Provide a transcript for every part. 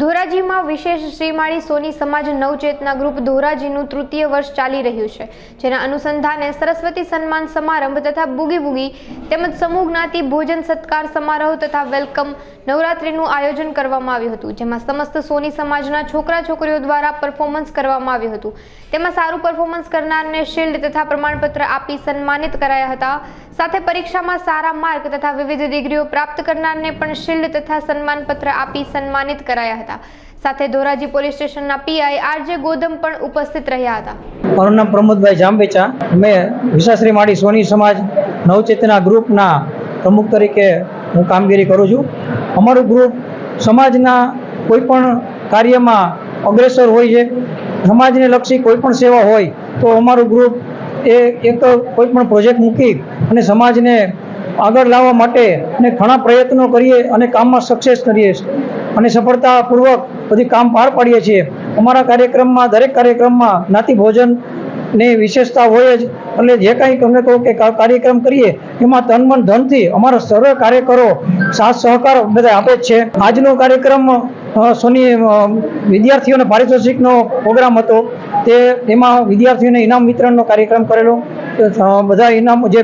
ધોરાજીમાં વિશેષ શ્રીમાળી સોની સમાજ નવચેતના ગ્રુપ ધોરાજીનું તૃતીય વર્ષ ચાલી રહ્યું છે. જેના અનુસંધાને સરસ્વતી સન્માન સમારંભ તથા બુગી બુગી તેમજ સમૂહ જ્ઞાતિ ભોજન સત્કાર સમારોહ તથા વેલકમ નવરાત્રીનું આયોજન કરવામાં આવ્યું હતું. જેમાં સમસ્ત સોની સમાજના છોકરા છોકરીઓ દ્વારા પરફોર્મન્સ કરવામાં આવ્યું હતું. તેમાં સારું પરફોર્મન્સ કરનારને શિલ્ડ તથા પ્રમાણપત્ર આપી સન્માનિત કરાયા હતા. સાથે પરીક્ષામાં સારા માર્ક તથા વિવિધ ડિગ્રીઓ પ્રાપ્ત કરનારને પણ શિલ્ડ તથા સન્માનપત્ર આપી સન્માનિત કરાયા હતા. સાથે ધોરાજી પોલીસ સ્ટેશનના પીઆઈ આરજે ગોધમ પણ ઉપસ્થિત રહ્યા હતા. મારું નામ પ્રમોદભાઈ જાંબેચા. મેં વિશાશ્રી માળી સોની સમાજ નવચેતના ગ્રુપના પ્રમુખ તરીકે હું કામગીરી કરું છું. અમારું ગ્રુપ સમાજના કોઈ પણ કાર્યમાં અગ્રેસર હોય છે, સમાજને લક્ષી કોઈ પણ સેવા હોય, તો અમારું ગ્રુપ એ એક કોઈ પણ પ્રોજેક્ટ મૂકી અને સમાજને આગળ લાવવા માટે અને ઘણા પ્રયત્નો કરીએ અને કામમાં સક્સેસ કરીએ. અને સફળતાપૂર્વક બધી કામ પાર પાડીએ છીએ. અમારા કાર્યક્રમમાં, દરેક કાર્યક્રમમાં જ્ઞાતિ ભોજનની વિશેષતા હોય જ. એટલે જે કાંઈ તમને કહો કે કાર્યક્રમ કરીએ, એમાં તન મન ધનથી અમારા સર્વ કાર્યકરો સાથ સહકાર બધા આપે જ છે. આજનો કાર્યક્રમ સોની વિદ્યાર્થીઓને પારિતોષિકનો પ્રોગ્રામ હતો. તે, એમાં વિદ્યાર્થીઓને ઇનામ વિતરણનો કાર્યક્રમ કરેલો. બધા એના જે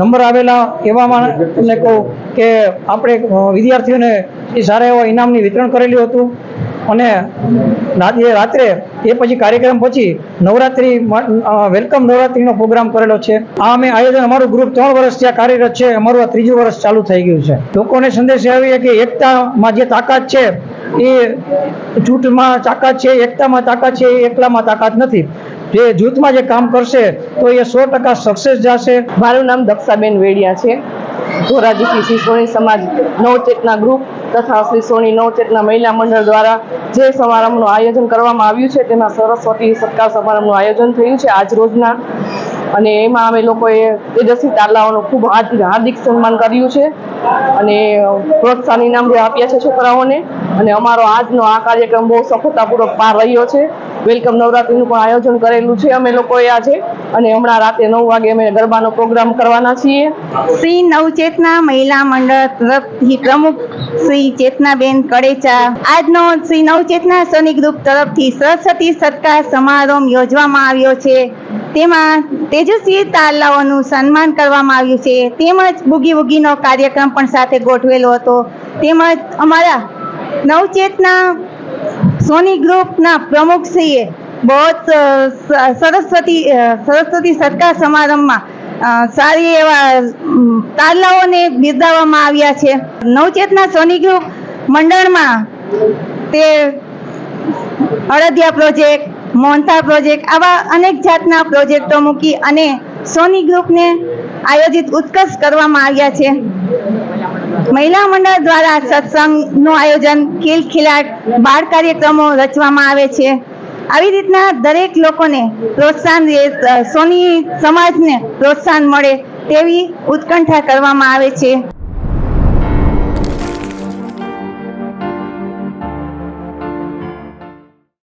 નંબર આવેલા એવામાં તમને કહું કે આપણે વિદ્યાર્થીઓને એ સારા એવા ઇનામની વિતરણ કરેલું હતું. અને રાત્રે રાત્રે, એ પછી કાર્યક્રમ પછી નવરાત્રિ વેલકમ નવરાત્રિનો પ્રોગ્રામ કરેલો છે. આ અમે આયોજન, અમારું ગ્રુપ ત્રણ વર્ષ ત્યાં કાર્યરત છે, અમારું આ ત્રીજું વર્ષ ચાલુ થઈ ગયું છે. લોકોને સંદેશ એ આવીએ કે એકતામાં જે તાકાત છે, એ જૂઠમાં તાકાત છે, એકતામાં તાકાત છે, એ એકલામાં તાકાત નથી. જે જૂથમાં જે કામ કરશે, તો એ સો ટકા સક્સેસ જશે. મારું નામ દક્ષાબેન વેડિયા છે. ધોરાજીથી શ્રી સોની સમાજ નવચેતના ગ્રુપ તથા શ્રી સોની નવચેતના મહિલા મંડળ દ્વારા જે સમારંભનું આયોજન કરવામાં આવ્યું છે, તેમાં સરસ્વતી સત્કાર સમારંભનું આયોજન થયું છે આજ રોજના. અને એમાં અમે લોકોએ તેજસ્વી તાલાઓનું ખૂબ હાર્દ- હાર્દિક સન્માન કર્યું છે. અને પ્રોત્સાહન ઇનામ આપ્યા છે છોકરાઓને. અને અમારો આજનો આ કાર્યક્રમ બહુ સફળતાપૂર્વક પાર રહ્યો છે. વેલકમ નવરાત્રીનું પણ આયોજન કરેલું છે અમે લોકોએ આજે. અને હમણાં રાતે નવ વાગે અમે ગરબાનો પ્રોગ્રામ કરવાના છીએ. શ્રી નવચેતના મહિલા મંડળ તરફથી પ્રમુખ શ્રી ચેતનાબેન કડેચા. આજનો શ્રી નવચેતના સોની ગ્રુપ તરફથી સરસ્વતી સત્કાર સમારંભ યોજવામાં આવ્યો છે. તેમાં તેજસ્વી તાલાઓનું સન્માન કરવામાં આવ્યું છે. તેમજ બુગી બુગીનો કાર્યક્રમ પણ સાથે ગોઠવેલો હતો. તેમજ અમારા નવચેતના સોની ગ્રુપના પ્રમુખશ્રીએ બહુ જ સરસ્વતી સરસ્વતી સત્કાર સમારંભમાં સારી એવા તારલાઓને બિરદાવવામાં આવ્યા છે. નવચેતના સોની ગ્રુપ મંડળમાં તે અડદિયા પ્રોજેક્ટ મોહનથા પ્રોજેક્ટ, આવા અનેક જાતના પ્રોજેક્ટો મૂકી અને સોની ગ્રુપને આયોજિત ઉત્કર્ષ કરવામાં આવ્યા છે. મહિલા મંડળ દ્વારા સત્સંગનું આયોજન ખીલ ખીલાટ બાળ કાર્યક્રમો રચવામાં આવે છે. આવી રીતના દરેક લોકોને પ્રોત્સાહન સોની સમાજને પ્રોત્સાહન મળે તેવી ઉત્કંઠા કરવામાં આવે છે.